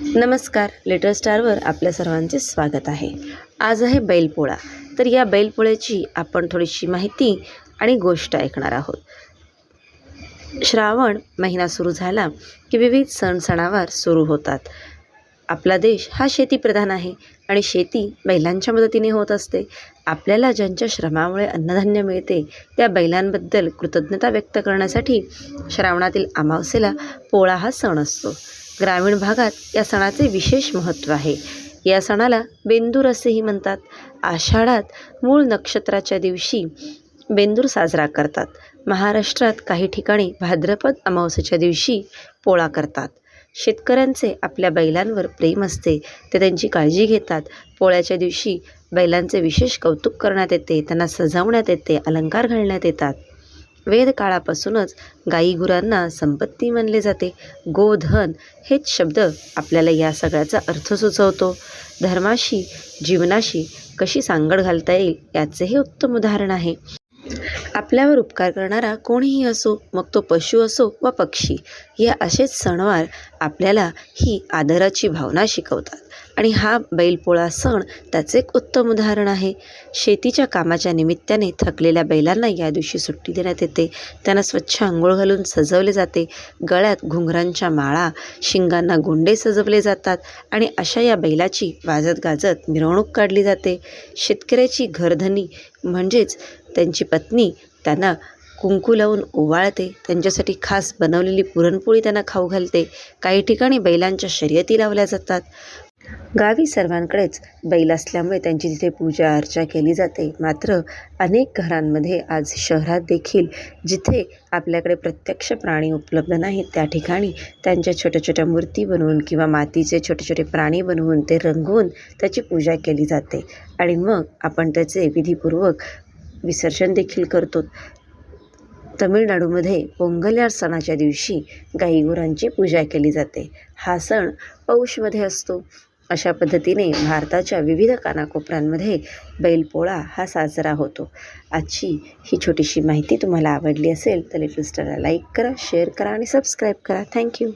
नमस्कार लिटल स्टारवर आपल्या सर्वांचे स्वागत आहे. आज आहे बैलपोळा. तर या बैलपोळ्याची आपण थोडीशी माहिती आणि गोष्ट ऐकणार आहोत. श्रावण महिना सुरू झाला की विविध सण सणावार सुरू होतात. आपला देश हा शेतीप्रधान आहे. आणि शेती बैलांच्या मदतीने होत असते. आपल्याला ज्यांच्या श्रमामुळे अन्नधान्य मिळते त्या बैलांबद्दल कृतज्ञता व्यक्त करण्यासाठी श्रावणातील अमावस्येला पोळा हा सण असतो. ग्रामीण भागात या सणाचे विशेष महत्त्व आहे. या सणाला बेंदूर असेही म्हणतात. आषाढात मूळ नक्षत्राच्या दिवशी बेंदूर साजरा करतात. महाराष्ट्रात काही ठिकाणी भाद्रपद अमावस्येच्या दिवशी पोळा करतात. शेतकऱ्यांचे आपल्या बैलांवर प्रेम असते. ते त्यांची काळजी घेतात. पोळ्याच्या दिवशी बैलांचे विशेष कौतुक करण्यात येते. त्यांना सजवण्यात येते. अलंकार घालण्यात येतात. वेद काळापासूनच गाई गुरांना संपत्ती मानले जाते. गोधन हेच शब्द आपल्याला या सगळ्याचा अर्थ सुचवतो. धर्माशी जीवनाशी कशी सांगड घालता येईल याचे हे उत्तम उदाहरण आहे. आपल्यावर उपकार करणारा कोणीही असो मग तो पशु असो वा पक्षी या असेच सणवार आपल्याला ही आदराची भावना शिकवतात. आणि हा बैलपोळा सण त्याचे एक उत्तम उदाहरण आहे. शेतीच्या कामाच्या निमित्ताने थकलेल्या बैलांना या दिवशी सुट्टी देण्यात येते. त्यांना स्वच्छ आंघोळ घालून सजवले जाते. गळ्यात घुंगरांच्या माळा शिंगांना गोंडे सजवले जातात आणि अशा या बैलाची वाजत गाजत मिरवणूक काढली जाते. शेतकऱ्याची घरधनी म्हणजेच त्यांची पत्नी त्यांना कुंकू लावून ओवाळते. त्यांच्यासाठी खास बनवलेली पुरणपोळी त्यांना खाऊ घालते. काही ठिकाणी बैलांच्या शर्यती लावल्या जातात. गावी सर्वांकडेच बैल असल्यामुळे त्यांची तिथे पूजा अर्चा केली जाते. मात्र अनेक घरांमध्ये आज शहरात देखील जिथे आपल्याकडे प्रत्यक्ष प्राणी उपलब्ध नाहीत त्या ठिकाणी त्यांच्या छोट्या छोट्या मूर्ती बनवून किंवा मातीचे छोटे छोटे प्राणी बनवून ते रंगवून त्याची पूजा केली जाते. आणि मग आपण त्याचे विधीपूर्वक विसर्जन देखील करतो. तमिळनाडूमध्ये पोंगल या सणाच्या दिवशी गाईगुरांची पूजा केली जाते. हा सण पौषमध्ये असतो. अशा पद्धतीने भारताच्या विविध कानाकोपऱ्यांमध्ये बैलपोळा हा साजरा होतो. आजची ही छोटीशी माहिती तुम्हाला आवडली असेल तर लिटल स्टारला लाईक करा शेअर करा आणि सबस्क्राईब करा. थँक्यू